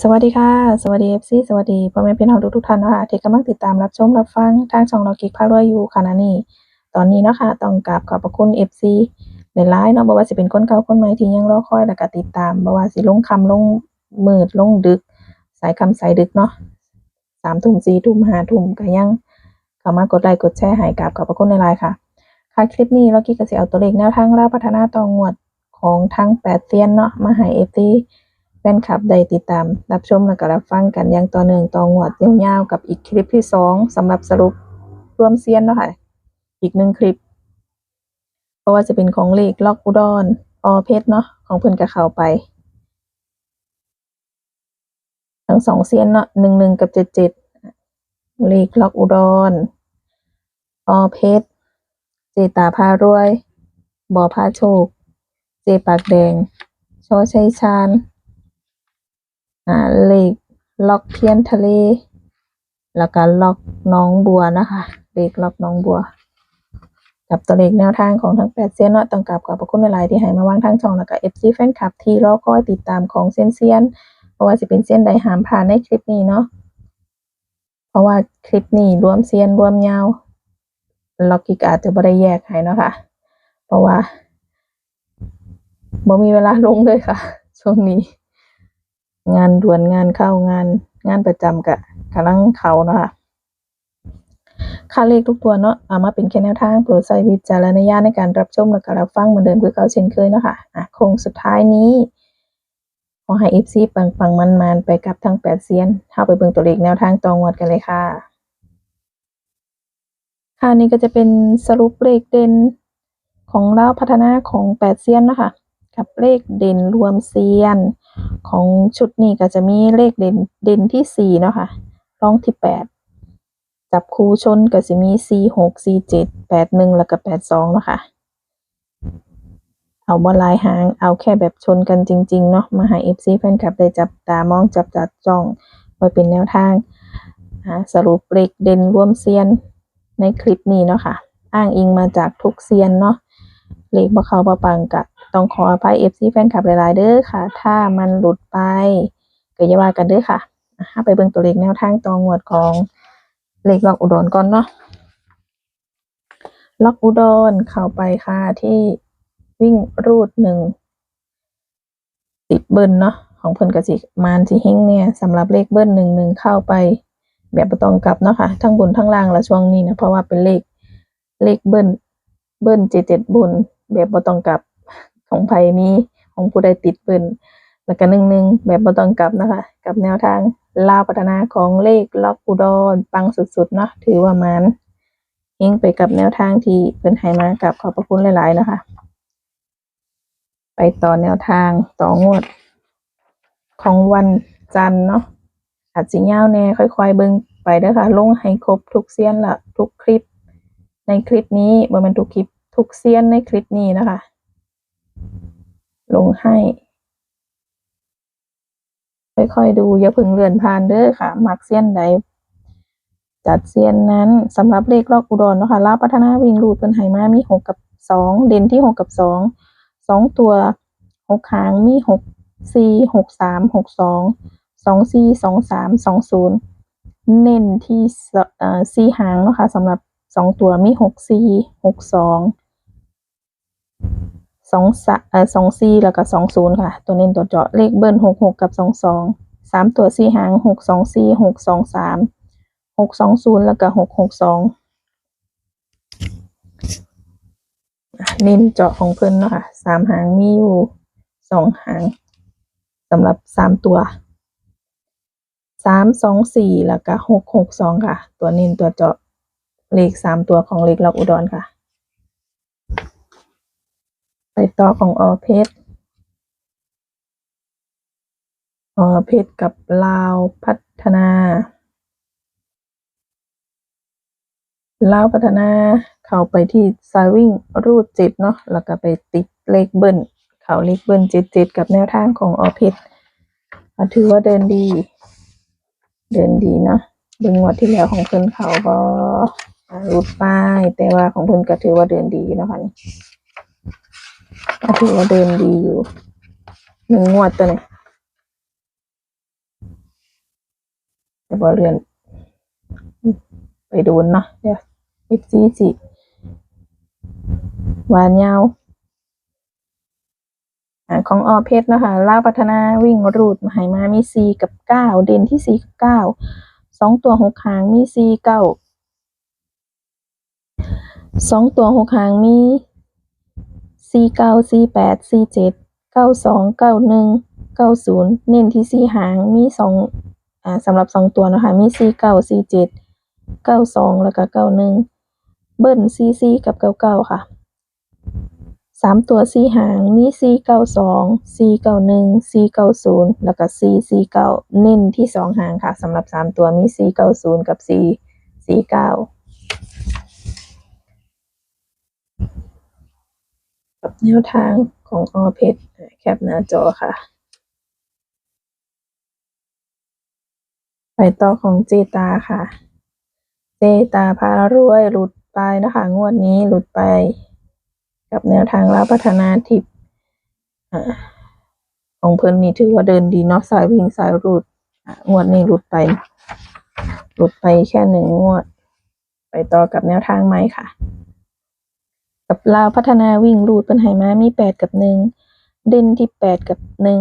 สวัสดีค่ะ สวัสดี FC สวัสดีพ่อแม่พี่น้องทุกๆท่านนะคะที่กำลังติดตามรับชมรับฟังทางช่องเรากิกพารวยอยู่ขณะนี้ตอนนี้เนาะค่ะต้องกราบขอบพระคุณ FC หลายๆเนาะบ่ว่าสิเป็นคนเก่าคนใหม่ที่ยังรอคอยแล้วก็ติดตามบ่ว่าสิลงค่ำลงมืดลงดึก สายค่ำสายดึกเนาะสามทุ่มสี่ทุ่มห้าทุ่มก็ยังเข้ามากดไลค์กดแชร์ให้กราบขอบพระคุณหลายๆค่ะค่ะคลิปนี้เรากิกก็สิเอาตัวเลขแนวทางราวพัฒนาต่องวดของทั้งแปดเซียนเนาะมาให้ FC แฟนคลับได้ติดตาม รับชมและก็รับฟังกันอย่างต่อเนื่องต่องวดยาวๆกับอีกคลิปที่สองสำหรับสรุปรวมเซียนเนาะค่ะ อีกหนึ่งคลิป เพราะว่าจะเป็นของเลขล็อกอุดรออเพชรเนาะของเพิ่อนกับเขาไป ทั้งสองเซียนเนาะหนึ่งหนึ่งกับเจ็ดเจ็ดเลขล็อกอุดรออเพชรเจตาพารวยบอพาโชค เจปากแดงชอชัยชาญ อ่าเลขล็อกเทียนทะเล แล้วก็ล็อกน้องบัวนะคะเลขล็อกน้องบัว กับตัวเลขแนวทางของทั้งแปดเซียนเนาะต้องกราบขอบพระคุณหลายๆที่ให้มาวางทางช่องแล้วก็เอฟซีแฟนคลับที่รอคอยติดตามของเซียนเซียนเพราะว่าจะเป็นเซียนใดหามผ่านในคลิปนี้เนาะเพราะว่าคลิปนี้รวมเซียนรวมยาวล็อกกิกอาจจะบ่ได้แยกให้เนาะค่ะ เพราะว่าบ่มีเวลาลงเลยค่ะ ช่วงนี้ งานด่วนงานเข้างานงานประจำกะกำลังเขาเนาะคะค่าเลขทุกตัวเนาะเอามาเป็นแค่แนวทางโปรดใช้วิจารณญาณในการรับชมและก็รับฟังเหมือนเดิมคือเก่าเช่นเคยเนาะค่ะอะโคงสุดท้ายนี้ขอให้เอฟซีปังปังมันมันไปกับทั้งแปดเซียนเข้าไปเบิ่งตัวเลขแนวทางตองวดกันเลยค่ะ ค่ะนี่ก็จะเป็นสรุปเลขเด่นของเราพัฒนาของแปดเซียนเนาะคะ กับเลขเด่นรวมเซียน ของชุดนี้ก็จะมีเลขเด่นเด่นที่สี่เนาะค่ะรองที่แปดจับคู่ชนก็จะมีสี่หกสี่เจ็ดแปดหนึ่งแล้วก็แปดสองเนาะค่ะเอาบอลายหางเอาแค่แบบชนกันจริง ๆ เนาะมาให้เอฟซีแฟนคลับได้จับตามองจับจัดจ้องไว้เป็นแนวทางสรุปเลขเด่นรวมเซียนในคลิปนี้เนาะค่ะ อ้างอิงมาจากทุกเซียนเนาะเลขบ่เขาบ่ปังกะ ต้องขออภัย FC แฟนคลับหลายๆเด้อค่ะ ถ้ามันหลุดไปก็อย่าว่ากันเด้อค่ะไปเบิ่งตัวเลขแนวทางตองหวดของเลขล็อกอุดรก่อนเนาะล็อกอุดรเข้าไปค่ะที่วิ่งรูดหนึ่งติดเบิ้ลเนาะของเพิ่นกสิมานสิเฮงเนี่ยสำหรับเลขเบิ้ลหนึ่งหนึ่งเข้าไปแบบบ่ต้องกลับเนาะค่ะทั้งบนทั้งล่างและช่วงนี้นะเพราะว่าเป็นเลขเลขเบิ้ลเบิ้ลเจ็ดเจ็ดบนแบบบ่ต้องกลับ ของไผมีของผู้ใดติดเบิ้ลแล้วก็หนึ่งหนึ่งแบบบ่ต้องกลับนะคะ กับแนวทางลาวพัฒนาของเลขล็อกอุดรปังสุดๆเนาะถือว่ามันเฮงไปกับแนวทางที่เพิ่นให้มากับขอบพระคุณหลาย ๆ นะคะ ไปต่อแนวทางต่องวด ของวันจันทร์เนาะอาจสิยาวแน่ค่อย ๆ เบิ่งไปเด้อค่ะ ลงให้ครบทุกเซียนละทุกคลิป ในคลิปนี้บ่แมันทุกคลิป ทุกเซียนในคลิปนี้นะคะ ลงให้ ค่อยๆดูอย่าพึ่งเลื่อนผ่านเด้อค่ะ มักเซียนใดจัดเซียนนั้นสำหรับเลขลอกอุดรเนาะคะลาพัฒนาวิ่งรูดเป็นไหมามีหกกับสองเด่นที่หกกับสองสองตัวหกหางมีหกสี่หกสามหกสองสองสี่สองสามสองศูนย์เน้นที่สี่หางเนาะคะสำหรับสองตัวมีหกสี่หกสอง สองสเอ่อสองสี่แล้วก็สองศูนย์ค่ะ ตัวเน้นตัวเจาะเลขเบิ้ลหกหกกับสองสองสามตัวสี่หางหกสองสี่หกสองสามหกสองศูนย์แล้วก็หกหกสองเน้นเจาะของเพิ่นเนาะค่ะสามหางมีอยู่สองหางสำหรับสามตัวสามสองสี่แล้วก็หกหกสองค่ะ ตัวเน้นตัวเจาะเลขสามตัวของเลขล็อกอุดรค่ะ ไปต่อของออเพชรออเพชรกับลาวพัฒนา ลาวพัฒนาเข้าไปที่ซาวิ่งรูดเจ็ดเนาะ แล้วก็ไปติดเลขเบิ้ล เขาเลขเบิ้ลเจ็ดเจ็ดกับแนวทางของออเพชรถือว่าเดินดี เดินดีเนาะเบิ่งวดที่แล้วของเพิ่นเขาก็รูดป้าย แต่ว่าของเพิ่นก็ถือว่าเดินดีนะคะนี่ ก็ถือว่าเดินดีอยู่หนึ่งงวดตัวนี้แต่บ่เรือน ไปดูนเนาะเดี๋ยวอีกสี่สิวานยาวอ่าของออเพชรนะคะลาพัฒนาวิ่งรูดมาให้มามีสี่กับเก้าเด่นที่สี่กับเก้าสองตัวหกหางมีสี่เก้าสองตัวหกหางมี สี่เก้าสี่แปดสี่เจ็ดเก้าสองเก้าหนึ่งเก้าศูนย์เน้นที่สี่หางมีสองอ่าสำหรับสองตัวนะคะมีสี่เก้าสี่เจ็ดเก้าสองแล้วก็เก้าหนึ่งเบิ้ลสี่สี่กับเก้าเก้าค่ะสามตัวสี่หางมีสี่เก้าสองสี่เก้าหนึ่งสี่เก้าศูนย์แล้วก็สี่สี่เก้าเน้นที่สองหางค่ะสำหรับสามตัวมีสี่เก้าศูนย์กับสี่สี่เก้า กับแนวทางของออเพชรแคปหน้าจอค่ะ ไปต่อของเจตาค่ะ เจตาพารวยหลุดไปนะคะงวดนี้หลุดไป กับแนวทางรับพัฒนาทิปอ่าของเพิ่นนี่ถือว่าเดินดีเนาะสายวิ่งสายรูดงวดนี้หลุดไป หลุดไปแค่หนึ่งงวด ไปต่อกับแนวทางใหมค่ะ กับลาวพัฒนาวิ่งรูดเป็นไหมามีแปดกับหนึ่งเด่นที่แปดกับหนึ่ง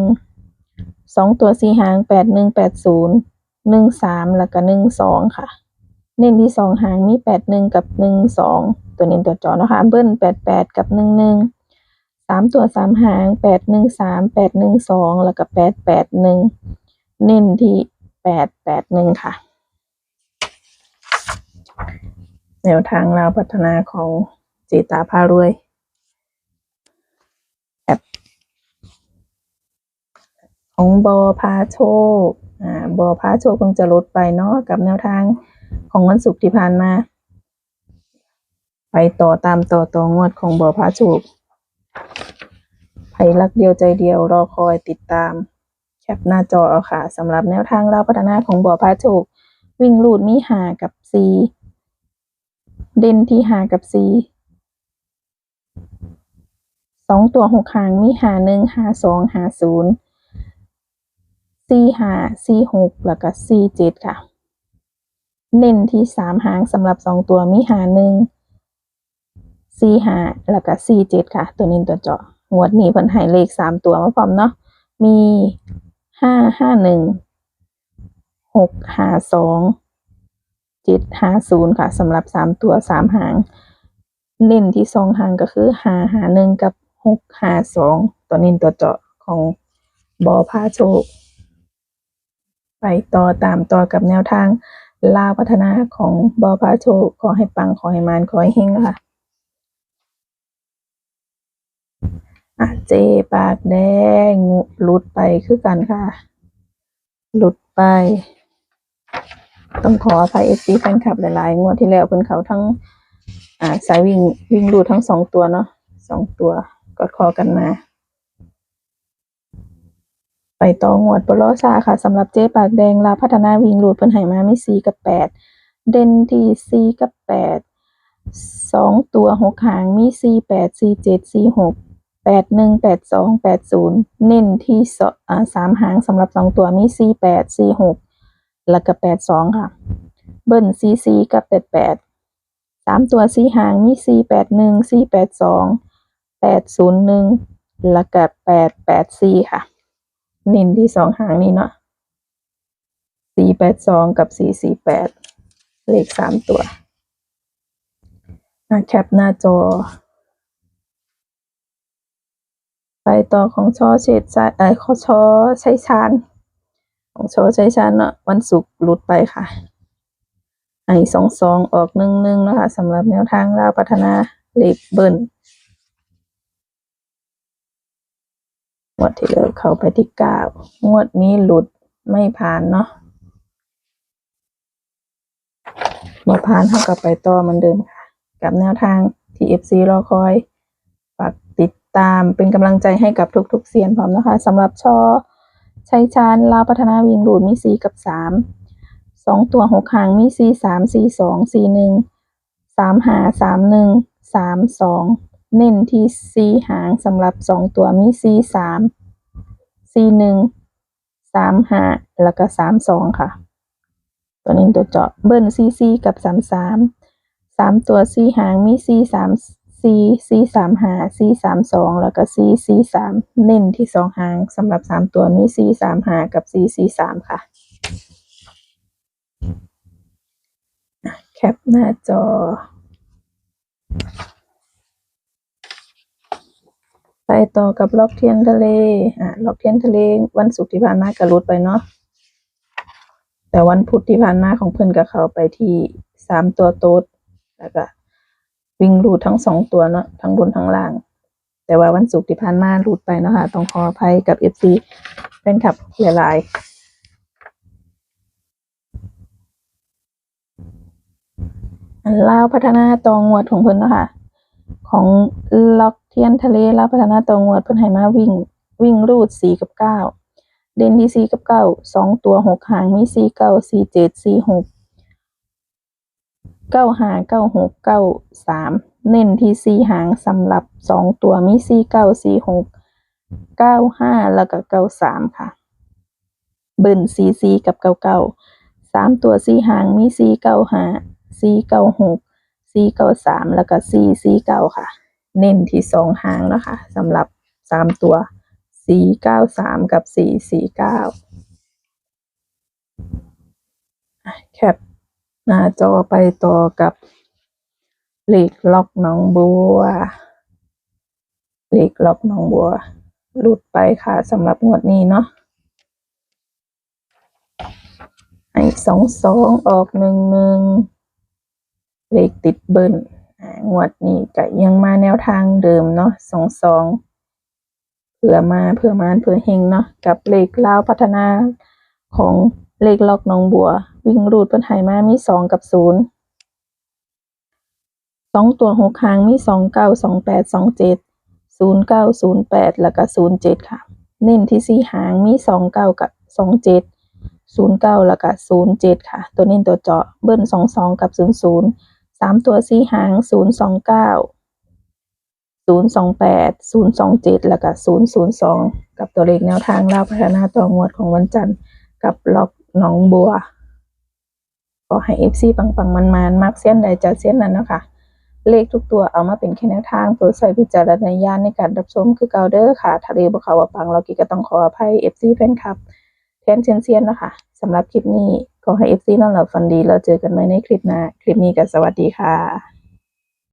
สองตัวสีหางแปดหนึ่งแปดศูนย์หนึ่งสามแล้วก็หนึ่งสองค่ะ เน้นที่สองหางมีแปดหนึ่งกับหนึ่งสองตัวเน้นตัวจอนะคะเบิ้ลแปดแปดกับหนึ่งหนึ่งสามตัวสามหางแปดหนึ่งสามแปดหนึ่งสองแล้วก็แปดแปดหนึ่งเน้นที่แปดแปดหนึ่งค่ะ แนวทางเราพัฒนาของ จีตาพารวยแอปของบอพาโชคอ่าบอพาโชคคงจะลดไปเนาะกับแนวทางของวันศุกร์ที่ผ่านมา ไปต่อตามต่อต่องวดของบอพาโชคไผรักเดียวใจเดียวรอคอยติดตาม แคปหน้าจอเอาค่ะสำหรับแนวทางเราพัฒนาของบอพาโชควิ่งลูดมีหากับซีเด่นที่หากับซี องตัวหกหางมีหาหนึ่งหาสองหาศูนย์ซีหาซีหกแล้วก็ซีเจ็ดค่ะ เน้นที่สามหางสำหรับสองตัวมีหาหนึ่งซีหาแล้วก็ซีเจ็ดค่ะ ตัวนี้ตัวเจาะงวดนี้เพิ่นให้เลขสามตัวมาพร้อมเนาะมีห้าห้าหนึ่งหกหาสองเจ็ดหาศูนย์ค่ะสำหรับสามตัวสามหาง เน้นที่สองหางก็คือหาหาหนึ่งกับ หกหาสองตัวนี้ตัวเจาะของบอพาโชค ไปต่อตามต่อกับแนวทางลาวพัฒนาของบอพาโชค ขอให้ปัง ขอให้มานขอให้เฮงค่ะอะเจปากแดงหลุดไปคือกันค่ะ หลุดไป ต้องขออภัยเอฟซีแฟนคลับหลายๆ งวดที่แล้วเพิ่นเขาทั้ง อ่าสายวิ่งวิ่งรูดทั้งสองตัวเนาะสองตัว อดคอกันมา ไปต่องวดปลอซาค่ะสำหรับเจ๊ปากแดงลาพัฒนาวิ่งรูดเพิ่นให้มาไมีสี่กับแปดเด่นที่สี่กับแปดสองตัวหกหางมีสี่แปดสี่เจ็ดสี่หกแปดหนึ่งแปดสองแปดศูนย์เน้นที่สามหางสำหรับสองตัวมีสี่แปดสี่หกแล้วก็แปดสองค่ะ เบิ้ลสี่สี่กับแปดแปดสามตัวสีหางมีสี่แปดหนึ่งสี่แปดสอง แปดศูนย์หนึ่งแล้วก็แปดแปดสี่ค่ะน้นที่สองหางนี้เนาะสี่แปดสองกับสี่สี่แปดเลขสามตัวมาแคปหน้าจอ ไปต่อของชอเฉดชาเออขอชอใช้ชานของชอใช้ชานเนาะวันศุกร์หลุดไปค่ะไอสองสองออกหนึ่งหนึ่งนะคะสำหรับแนวทางลาพัฒนาเลขเบิ้ล งวดที่แล้วเข้าไปที่เก้างวดนี้หลุดไม่ผ่านเนาะบ่ผ่านเท่ากับไปต่อเหมือนเดิมค่ะ กับแนวทางที่ FC รอคอย ฝากติดตามเป็นกำลังใจให้กับทุกๆเซียนพร้อมนะคะสำหรับชอชัยชาญลาวพัฒนาวิ่งหลุดมีสีกับสามสองตัวหกหางมีสี่สามสี่สองสี่หนึ่งสามหาสามหนึ่งสามสอง เน้นที่สี่หางสำหรับสองตัวมีสี่สามซีหนึ่งสามหาแล้วก็สามสองค่ะ ตัวนี้ตัวเจาะเบิ้ลซีซีกับสามสามสามตัวซีหางมีซีสามซีซีสามหาซีสามสองแล้วก็ซีซีสามเน้นที่สองหางสำหรับสามตัวมีซีสามหากับซีซีสามค่ะ แคปหน้าจอ ไปต่อกับล็อกเทียนทะเล อะล็อกเทียนทะเล วันศุกร์ที่ผ่านมาก็รุดไปเนาะ แต่วันพุธที่ผ่านมาของเพิ่อนก็เขาไปที่สามตัวโต๊ดแล้วก็วิ่งรูดทั้งสองตัวเนาะ ทั้งบนทั้งล่าง แต่ว่าวันศุกร์ที่ผ่านมารูดไปเนาะค่ะ ต้องขออภัยกับเอฟซีแฟนคลับหลายๆอันลาพัฒนาตองงวดของเพิ่นเนาะค่ะ ของล็อก เทียนทะเลลาวพัฒนาตองงวดเพิ่นให้มาวิ่งวิ่งรูดสี่กับเก้าเด่นที่สี่กับเก้าสองตัวหกหางมีสี่เก้าสี่เจ็ดสี่หกเก้าหาเก้าหกเก้าสามเน้นที่สี่หางสำหรับสองตัวมีสี่เก้าสี่หกเก้าห้าแล้วก็เก้าสามค่ะ เบิ่นสี่สี่กับเก้าเก้าสามตัวสี่หางมีสี่เก้าห้าสี่เก้าหกสี่เก้าสามแล้วก็สี่สี่เก้าค่ะ เน้นที่สองหางนะคะสำหรับสามตัวสี่เก้าสามกับสี่สี่เก้าแคปหน้าจอไปต่อกับเหลขล็อกน้องบัวเหลขล็อกน้องบัว หลุดไปค่ะสำหรับงวดนี้เนาะไอ้สองสองออกหนึ่งหนึ่งเลขติดเบิ้ล งวดนี้ก็ยังมาแนวทางเดิมเนาะสองสองเผื่อมาเผื่อมานเผื่อเฮงเนาะกับเลขลาวพัฒนาของเลขล็อกน้องบัว วิ่งรูดเปิ้นไหมามีสองกับศูนย์สองตัวหกหางมีสองเก้าสองแปดสองเจ็ดศูนย์เก้าศูนย์แปดแล้วก็ศูนย์เจ็ดค่ะ เน้นที่สี่หางมีสองเก้ากับสองเจ็ดศูนย์เก้าแล้วก็ศูนย์เจ็ดค่ะ ตัวเน้นตัวเจาะเบิ้ลสองสองกับศูนย์ศูนย์ สามตัวสีหางศูนย์สองเก้าศูนย์สองแปดศูนย์สองเจ็ดแล้วก็ศูนย์ศูนย์สองกับตัวเลขแนวทางเล่าพัฒนาต่องวดของวันจันทร์กับล็อกหนองบัวก็ให้เอฟซีปังปังมันมันๆมักเส้นใดจัดเส้นนั้นนะคะเลขทุกตัวเอามาเป็นแค่แนวทางโปรดใช้วิจารณญาณในการรับชมคือเกาเดอร์ค่ะทะเลบเขาว่าปังเรากิก็ต้องขออภัยเอฟซีแฟนคลับแทนเซียนเซียนๆนะคะสำหรับคลิปนี้ ขอให้เอฟซีนอนหลับฝันดีเราเจอกันใหม่ในคลิปหน้า คลิปนี้ก็สวัสดีค่ะ